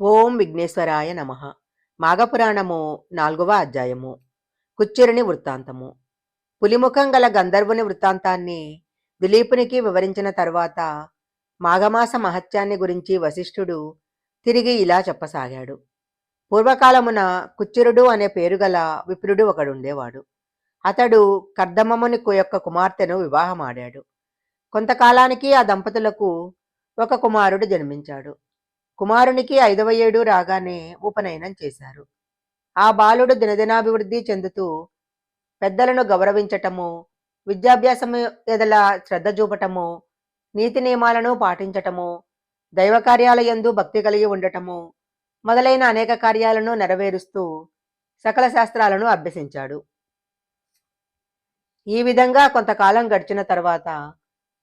ఓం విఘ్నేశ్వరాయ నమ. మాఘపురాణము నాలుగవ అధ్యాయము. కుచ్చిరుని వృత్తాంతము. పులిముఖం గల గంధర్వుని వృత్తాంతాన్ని దిలీపునికి వివరించిన తరువాత మాఘమాస మహత్యాన్ని గురించి వశిష్ఠుడు తిరిగి ఇలా చెప్పసాగాడు. పూర్వకాలమున కుచ్చిరుడు అనే పేరు గల విప్రుడు ఒకడుండేవాడు. అతడు కర్దమముని యొక్క కుమార్తెను వివాహమాడాడు. కొంతకాలానికి ఆ దంపతులకు ఒక కుమారుడు జన్మించాడు. కుమారునికి ఐదవ ఏడు రాగానే ఉపనయనం చేశారు. ఆ బాలుడు దినదినాభివృద్ధి చెందుతూ పెద్దలను గౌరవించటము విద్యాభ్యాసం ఎదల శ్రద్ధ చూపటము నీతి నియమాలను పాటించటము దైవ కార్యాలయందు భక్తి కలిగి ఉండటము మొదలైన అనేక కార్యాలను నెరవేరుస్తూ సకల శాస్త్రాలను అభ్యసించాడు. ఈ విధంగా కొంతకాలం గడిచిన తర్వాత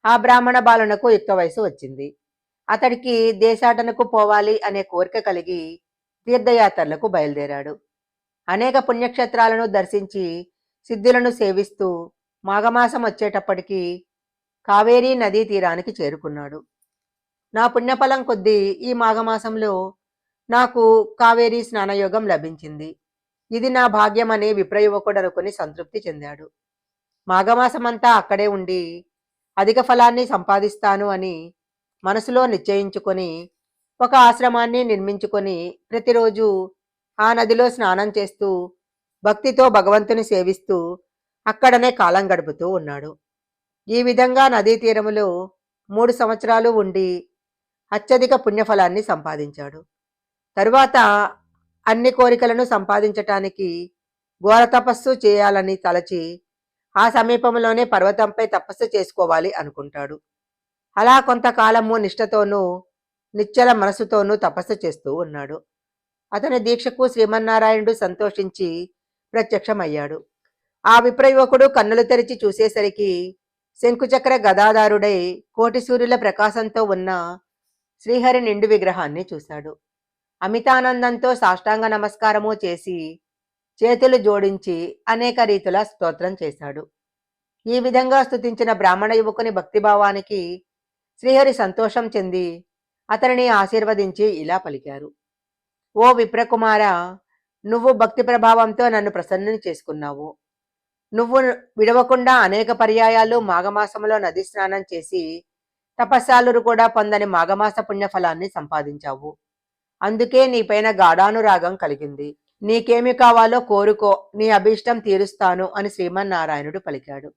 ఆ బ్రాహ్మణ బాలునకు యుక్త వయసు వచ్చింది. అతడికి దేశాటనకు పోవాలి అనే కోరిక కలిగి తీర్థయాత్రలకు బయలుదేరాడు. అనేక పుణ్యక్షేత్రాలను దర్శించి సిద్ధులను సేవిస్తూ మాఘమాసం వచ్చేటప్పటికి కావేరీ నదీ తీరానికి చేరుకున్నాడు. నా పుణ్యఫలం కొద్దీ ఈ మాఘమాసంలో నాకు కావేరీ స్నానయోగం లభించింది. ఇది నా భాగ్యమని విప్రయువకుడు అనుకుని సంతృప్తి చెందాడు. మాఘమాసమంతా అక్కడే ఉండి అధిక ఫలాన్ని సంపాదిస్తాను అని మనసులో నిశ్చయించుకొని ఒక ఆశ్రమాన్ని నిర్మించుకొని ప్రతిరోజు ఆ నదిలో స్నానం చేస్తూ భక్తితో భగవంతుని సేవిస్తూ అక్కడనే కాలం గడుపుతూ ఉన్నాడు. ఈ విధంగా నదీ తీరములో మూడు సంవత్సరాలు ఉండి అత్యధిక పుణ్యఫలాన్ని సంపాదించాడు. తరువాత అన్ని కోరికలను సంపాదించటానికి ఘోర తపస్సు చేయాలని తలచి ఆ సమీపంలోనే పర్వతంపై తపస్సు చేసుకోవాలి అనుకుంటాడు. అలా కొంతకాలము నిష్ఠతోనూ నిశ్చల మనసుతోనూ తపస్సు చేస్తూ ఉన్నాడు. అతని దీక్షకు శ్రీమన్నారాయణుడు సంతోషించి ప్రత్యక్షమయ్యాడు. ఆ విప్రయువకుడు కన్నులు తెరిచి చూసేసరికి శంకుచక్ర గదాదారుడై కోటి సూర్యుల ప్రకాశంతో ఉన్న శ్రీహరి నిండు విగ్రహాన్ని చూశాడు. అమితానందంతో సాష్టాంగ నమస్కారము చేసి చేతులు జోడించి అనేక రీతుల స్తోత్రం చేశాడు. ఈ విధంగా స్తుతించిన బ్రాహ్మణ యువకుని భక్తిభావానికి శ్రీహరి సంతోషం చెంది అతనిని ఆశీర్వదించి ఇలా పలికారు. ఓ విప్రకుమార నువ్వు భక్తి ప్రభావంతో నన్ను ప్రసన్నం చేసుకున్నావు. నువ్వు విడవకుండా అనేక పర్యాయాలు మాఘమాసంలో నది స్నానం చేసి తపస్సాలురు కూడా పొందని మాఘమాస పుణ్యఫలాన్ని సంపాదించావు. అందుకే నీపైన గాఢానురాగం కలిగింది. నీకేమి కావాలో కోరుకో నీ అభీష్టం తీరుస్తాను అని శ్రీమన్నారాయణుడు పలికాడు.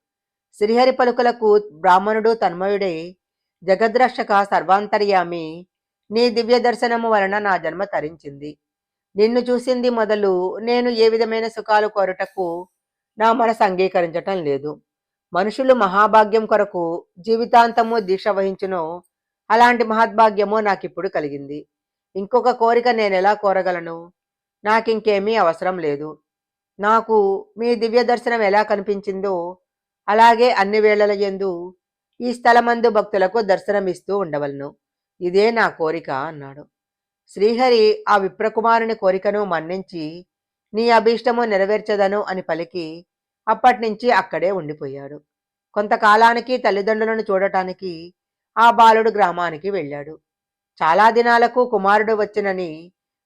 శ్రీహరి పలుకులకు బ్రాహ్మణుడు తన్మయుడై జగద్రక్షక సర్వాంతర్యామి నీ దివ్య దర్శనము వలన నా జన్మ తరించింది. నిన్ను చూసింది మొదలు నేను ఏ విధమైన సుఖాలు కోరుటకు నా మనసు అంగీకరించటం లేదు. మనుషులు మహాభాగ్యం కొరకు జీవితాంతము దీక్ష వహించునో. అలాంటి మహద్భాగ్యమో నాకిప్పుడు కలిగింది. ఇంకొక కోరిక నేను ఎలా కోరగలను? నాకింకేమీ అవసరం లేదు. నాకు మీ దివ్య దర్శనం ఎలా కనిపించిందో అలాగే అన్ని వేళల ఎందు ఈ స్థలమందు భక్తులకు దర్శనమిస్తూ ఉండవలను. ఇదే నా కోరిక అన్నాడు. శ్రీహరి ఆ విప్రకుమారుని కోరికను మన్నించి నీ అభీష్టము నెరవేర్చదను అని పలికి అప్పటినుంచి అక్కడే ఉండిపోయాడు. కొంతకాలానికి తల్లిదండ్రులను చూడటానికి ఆ బాలుడు గ్రామానికి వెళ్ళాడు. చాలా దినాలకు కుమారుడు వచ్చినని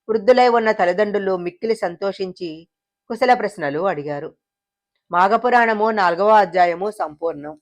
వృద్ధులై ఉన్న తల్లిదండ్రులు మిక్కిలి సంతోషించి కుశల ప్రశ్నలు అడిగారు. మాఘపురాణము నాలుగవ అధ్యాయము సంపూర్ణం.